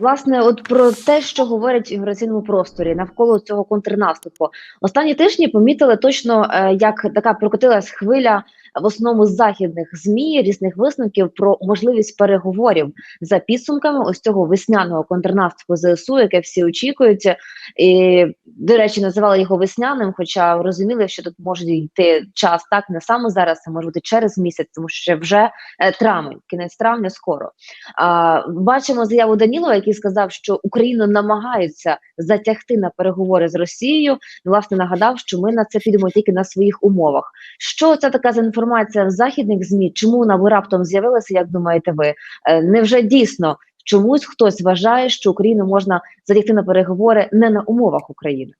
Власне, от про те, що говорять в інформаційному просторі навколо цього контрнаступу, останні тижні помітили точно, е, як така прокотилась хвиля в основному західних змі різних висновків про можливість переговорів за підсумками ось цього весняного контрнаступу ЗСУ, яке всі очікують. І, до речі, називали його весняним, хоча розуміли, що тут може йти час так не саме зараз, а може бути через місяць, тому що вже е, травень, кінець травня скоро. А, бачимо заяву Данілова, який сказав, що Україну намагаються затягти на переговори з Росією. Власне нагадав, що ми на це підемо тільки на своїх умовах. Що це така за інформація в західних змі? Чому вона раптом з'явилася? Як думаєте, ви Е, невже дійсно чомусь хтось вважає, що Україну можна затягти на переговори не на умовах України?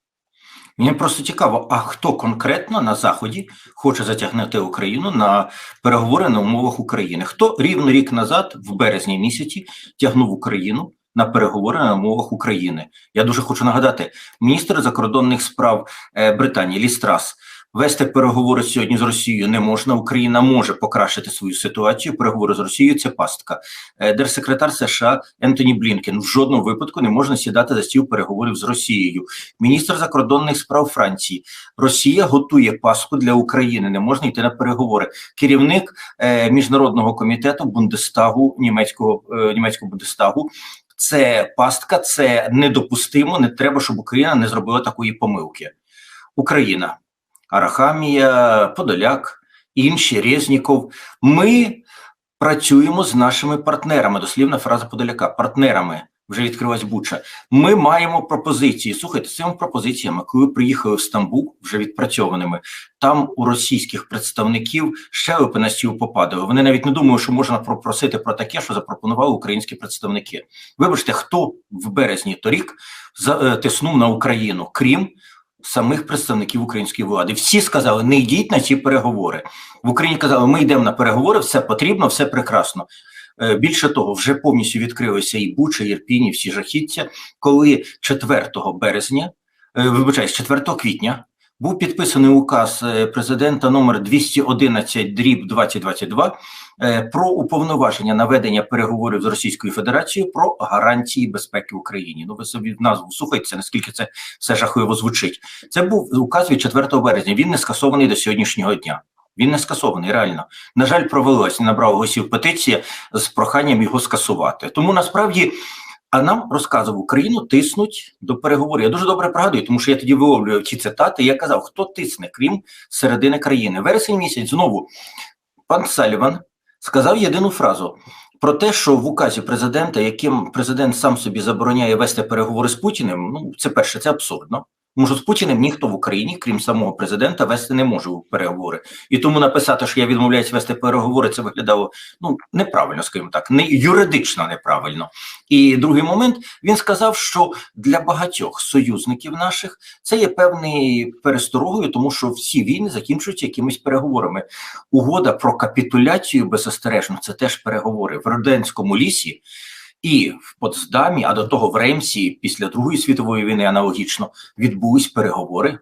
Мені просто цікаво, а хто конкретно на Заході хоче затягнути Україну на переговори на умовах України? Хто рівно рік назад, в березні місяці, тягнув Україну на переговори на умовах України? Я дуже хочу нагадати, міністр закордонних справ е, Британії Лі Страс Вести переговори сьогодні з Росією не можна. Україна може покращити свою ситуацію. Переговори з Росією це пастка. Е, Держсекретар США Ентоні Блінкен в жодному випадку не можна сідати за стіл переговорів з Росією. Міністр закордонних справ Франції Росія готує пастку для України. Не можна йти на переговори. Керівник е, міжнародного комітету Бундестагу німецького е, німецького Бундестагу. Це пастка, це недопустимо. Не треба, щоб Україна не зробила такої помилки. Україна. Арахамія, Подоляк, інші Резніков. Ми працюємо з нашими партнерами. Дослівна фраза Подоляка. Партнерами вже відкрилась Буча. Ми маємо пропозиції. Слухайте, цими пропозиціями, коли приїхали в Стамбул, вже відпрацьованими, там у російських представників щелепи на стіл попадали. Вони навіть не думали, що можна попросити про таке, що запропонували українські представники. Вибачте, хто в березні торік тиснув на Україну, крім самих представників української влади. Всі сказали, не йдіть на ці переговори. В Україні казали, ми йдемо на переговори, все потрібно, все прекрасно. Е, більше того, вже повністю відкрилися і Буча, і Ірпінь, і всі жахіття, коли 4 березня, е, вибачаюсь, 4 квітня був підписаний указ е, президента номер 211 дріб 2022 е, про уповноваження наведення переговорів з Російською Федерацією про гарантії безпеки Україні. Ну ви собі назву слухайте, наскільки це все жахливо звучить. Це був указ від 4 березня. Він не скасований до сьогоднішнього дня. Він не скасований реально. На жаль, провелось, набрав голосів петиція з проханням його скасувати. Тому насправді а нам розказував Україну тиснуть до переговорів. Я дуже добре пригадую, тому що я тоді виловлював ці цитати. Я казав, хто тисне, крім середини країни. Вересень місяць знову пан Саліван сказав єдину фразу про те, що в указі президента, яким президент сам собі забороняє вести переговори з Путіним, ну це перше, це абсурдно. Тому що з Путіним ніхто в Україні, крім самого президента, вести не може переговори. І тому написати, що я відмовляюсь вести переговори, це виглядало ну неправильно, скажімо так, не юридично неправильно. І другий момент він сказав, що для багатьох союзників наших це є певною пересторогою, тому що всі війни закінчуються якимись переговорами. Угода про капітуляцію беззастережно це теж переговори в Роденському лісі. І в Потсдамі, а до того в Ремсі після Другої світової війни аналогічно відбулись переговори.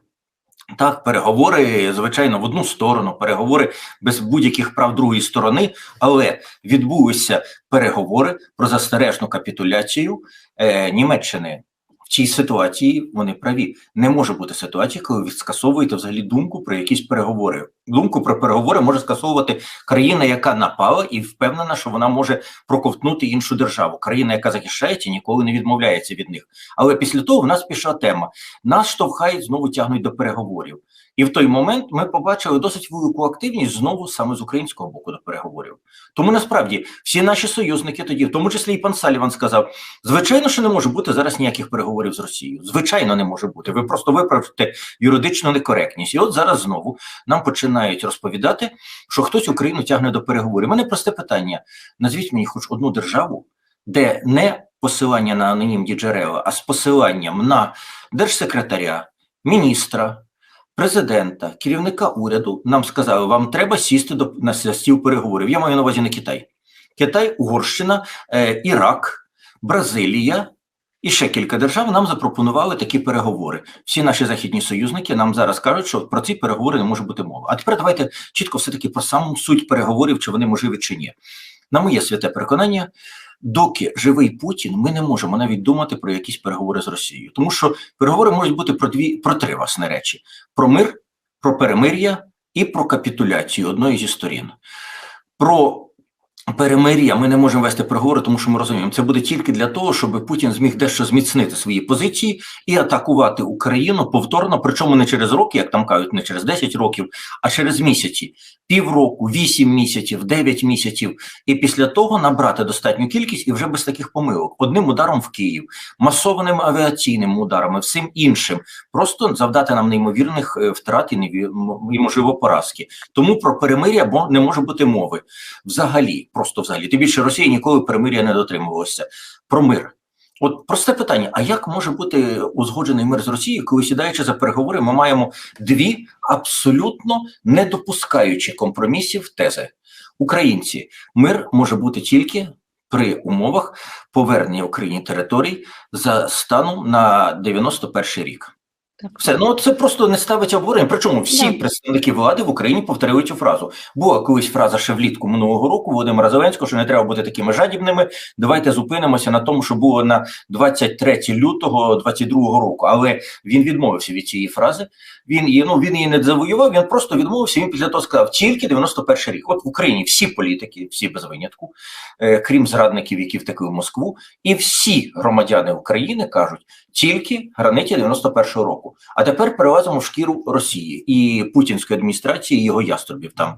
Так, переговори, звичайно, в одну сторону, переговори без будь-яких прав другої сторони, але відбулися переговори про застережну капітуляцію е, Німеччини цій ситуації вони праві. Не може бути ситуації, коли ви скасовуєте взагалі думку про якісь переговори. Думку про переговори може скасовувати країна, яка напала, і впевнена, що вона може проковтнути іншу державу. Країна, яка захищається, ніколи не відмовляється від них. Але після того в нас пішла тема. Нас штовхають знову тягнуть до переговорів. І в той момент ми побачили досить велику активність знову саме з українського боку до переговорів. Тому насправді всі наші союзники тоді, в тому числі і пан Саліван, сказав: звичайно, що не може бути зараз ніяких переговорів з Росією. Звичайно, не може бути. Ви просто виправите юридичну некоректність. І от зараз знову нам починають розповідати, що хтось Україну тягне до переговорів. У Мене просте питання: назвіть мені хоч одну державу, де не посилання на анонімні джерела, а з посиланням на держсекретаря, міністра президента, керівника уряду нам сказали, вам треба сісти до на стіл переговорів. Я маю на увазі не Китай, Китай, Угорщина, е, Ірак, Бразилія. І ще кілька держав нам запропонували такі переговори. Всі наші західні союзники нам зараз кажуть, що про ці переговори не може бути мова. А тепер давайте чітко все таки про саму суть переговорів, чи вони можливі чи ні. На моє святе переконання, доки живий Путін, ми не можемо навіть думати про якісь переговори з Росією, тому що переговори можуть бути про дві про три власне речі: про мир, про перемир'я і про капітуляцію одної зі сторін. Про перемир'я ми не можемо вести переговори, тому що ми розуміємо, це буде тільки для того, щоб Путін зміг дещо зміцнити свої позиції і атакувати Україну повторно, причому не через роки, як там кажуть, не через 10 років, а через місяці, півроку, 8 місяців, 9 місяців, і після того набрати достатню кількість і вже без таких помилок, одним ударом в Київ, масованими авіаційними ударами, всім іншим, просто завдати нам неймовірних е, втрат і неві- можливо поразки. Тому про перемир'я не може бути мови. Взагалі, просто взагалі. Тим більше Росія ніколи перемир'я не дотримувалася. Про мир. От просте питання: а як може бути узгоджений мир з Росією, коли сідаючи за переговори, ми маємо дві абсолютно не допускаючі компромісів тези? Українці, мир може бути тільки при умовах повернення Україні територій за станом на 91 рік. Так. Все, ну це просто не ставить обговорення. Причому всі Да. представники влади в Україні повторюють цю фразу. Була колись фраза ще влітку минулого року Володимира Зеленського, що не треба бути такими жадібними. Давайте зупинимося на тому, що було на 23 лютого 22 року. Але він відмовився від цієї фрази. Він її ну він її не завоював. Він просто відмовився. Він після того сказав тільки 91 рік. От в Україні всі політики, всі без винятку, е, крім зрадників, які втекли в Москву, і всі громадяни України кажуть тільки границі 91-го року. А тепер перевазимо в шкіру Росії і путінської адміністрації, і його яструбів там.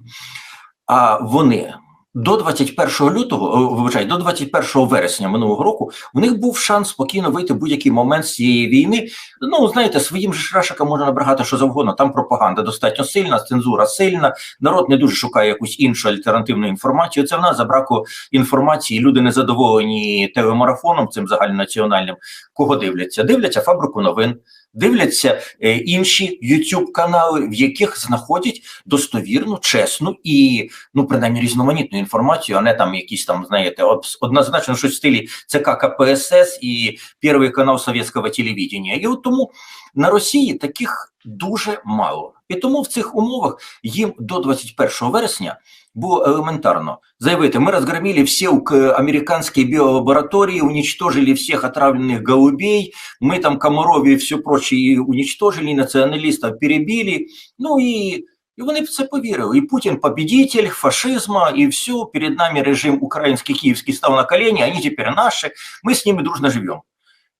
А вони до 21 лютого, о, вибачай, до 21 вересня минулого року в них був шанс спокійно вийти будь-який момент з цієї війни. Ну знаєте, своїм же шрашикам можна набрати що завгодно. Там пропаганда достатньо сильна, цензура сильна. Народ не дуже шукає якусь іншу альтернативну інформацію. Це в нас за браку інформації. Люди не задоволені телемарафоном цим загальнонаціональним. Кого дивляться? Дивляться фабрику новин. Дивляться е, інші youtube канали, в яких знаходять достовірну, чесну і ну принаймні різноманітну інформацію, а не там якісь там знаєте, однозначно щось в стилі ЦК КПСС і Перший канал совєтського телевідення. І от тому на Росії таких дуже мало. І тому в цих умовах їм до 21 вересня було елементарно заявити: ми розгромили всі ук- американські біолабораторії, уничтожили всіх отравлених голубей, мы там Комаров и все прочее уничтожили, націоналістів перебили. Ну і, і вони в це повірили. І Путін победитель фашизму, і все, перед нами режим український, київський став на колені, вони тепер наші, ми з ними дружно живемо.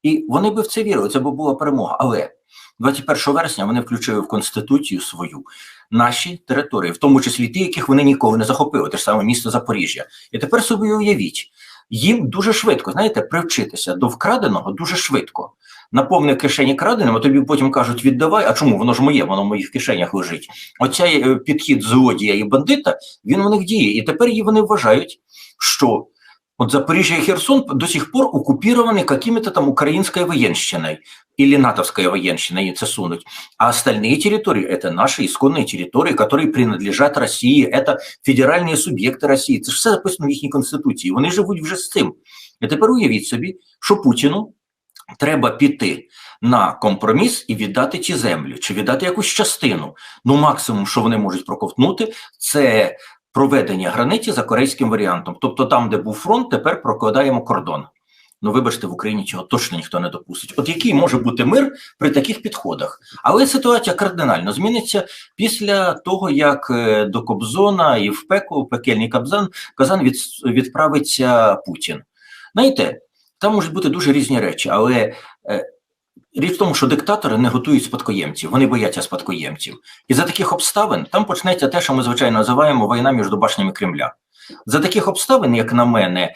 І вони би в це вірили, це би була перемога. Але 21 вересня вони включили в Конституцію свою наші території, в тому числі ті, яких вони ніколи не захопили, те ж саме місто Запоріжжя. І тепер собі уявіть, їм дуже швидко, знаєте, привчитися до вкраденого дуже швидко. Наповнив кишені краденим, а тобі потім кажуть, віддавай. А чому воно ж моє, воно в моїх кишенях лежить. Оця е, підхід злодія і бандита, він у них діє. І тепер вони вважають, що от Запоріжжя і Херсон до сих пор оккупированы какими-то там украинской военщиной или натовской военщиной, и это сунуть. А остальные территории – это наши исконные территории, которые принадлежат Росії, это федеральні суб'єкти Росії. Це ж все записано в їхній конституції. Вони живуть вже з цим. І тепер уявіть собі, що Путіну треба піти на компроміс і віддати ті землі, чи віддати якусь частину. Ну, максимум, що вони можуть проковтнути, це проведення границі за корейським варіантом. Тобто, там, де був фронт, тепер прокладаємо кордон. Ну, вибачте, в Україні цього точно ніхто не допустить. От який може бути мир при таких підходах? Але ситуація кардинально зміниться після того, як е, до Кобзона і в пеку, пекельний Кобзан, Казан від, відправиться Путін. Знаєте, там можуть бути дуже різні речі, але е, річ в тому, що диктатори не готують спадкоємців, вони бояться спадкоємців. І за таких обставин там почнеться те, що ми звичайно називаємо війна між башнями Кремля. За таких обставин, як на мене,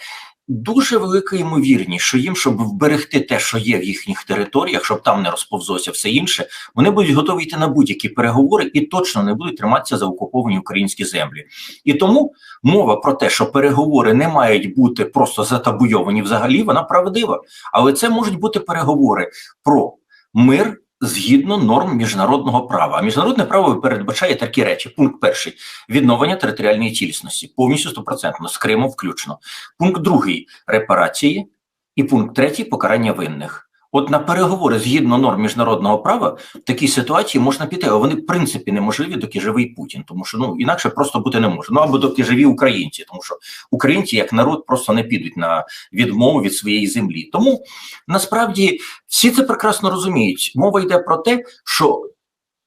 дуже велика ймовірність, що їм, щоб вберегти те, що є в їхніх територіях, щоб там не розповзлося все інше, вони будуть готові йти на будь-які переговори і точно не будуть триматися за окуповані українські землі. І тому мова про те, що переговори не мають бути просто затабуйовані взагалі, вона правдива. Але це можуть бути переговори про мир. Згідно норм міжнародного права, а міжнародне право передбачає такі речі: пункт перший. Відновлення територіальної цілісності, повністю стопроцентно. З Кримом включно. Пункт другий. Репарації, і пункт третій. Покарання винних. От на переговори згідно норм міжнародного права в такій ситуації можна піти, а вони в принципі неможливі, доки живий Путін, тому що ну інакше просто бути не може. Ну або доки живі українці, тому що українці як народ просто не підуть на відмову від своєї землі. Тому насправді всі це прекрасно розуміють. Мова йде про те, що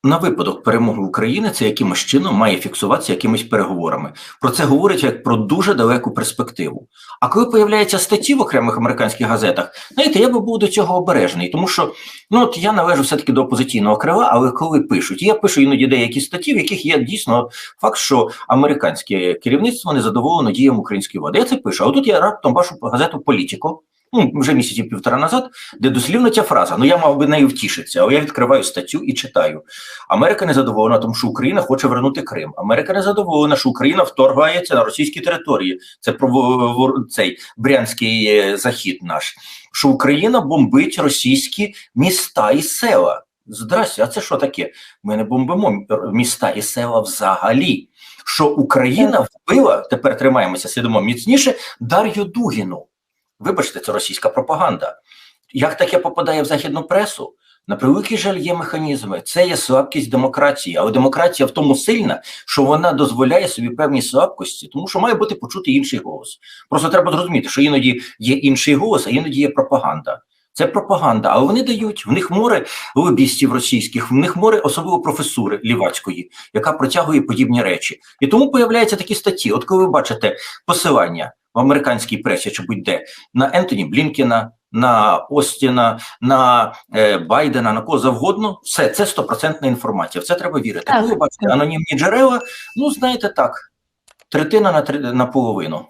на випадок перемоги України це якимось чином має фіксуватися якимись переговорами. Про це говорять як про дуже далеку перспективу. А коли появляються статті в окремих американських газетах, знаєте, я би був до цього обережний, тому що ну от я належу все-таки до опозиційного крила, але коли пишуть, я пишу іноді деякі статті, в яких є дійсно факт, що американське керівництво не задоволено діям української влади. Я це пишу. А тут я раптом бачу газету Політіко. Ну, вже місяців півтора назад, де дослівно ця фраза. Ну я мав би нею втішитися, але я відкриваю статтю і читаю. Америка не задоволена, тому що Україна хоче вернути Крим. Америка не задоволена, що Україна вторгається на російські території. Це про цей брянський е, захід наш. Що Україна бомбить російські міста і села. Здрасте, а це що таке? Ми не бомбимо міста і села взагалі. Що Україна вбила, тепер тримаємося, сидимо міцніше, Дар'ю Дугіну. Вибачте, це російська пропаганда. Як таке попадає в західну пресу? На превеликий жаль, є механізми. Це є слабкість демократії, але демократія в тому сильна, що вона дозволяє собі певні слабкості, тому що має бути почутий інший голос. Просто треба зрозуміти, що іноді є інший голос, а іноді є пропаганда. Це пропаганда, але вони дають в них море лобістів російських, в них море особливо професури лівацької, яка протягує подібні речі. І тому появляються такі статті. От коли ви бачите посилання в американській пресі чи будь-де на Ентоні Блінкена, на Остіна, на е, Байдена, на кого завгодно, все це стопроцентна інформація. В це треба вірити. Так, Коли ви бачите анонімні джерела, ну знаєте так, третина на три на половину.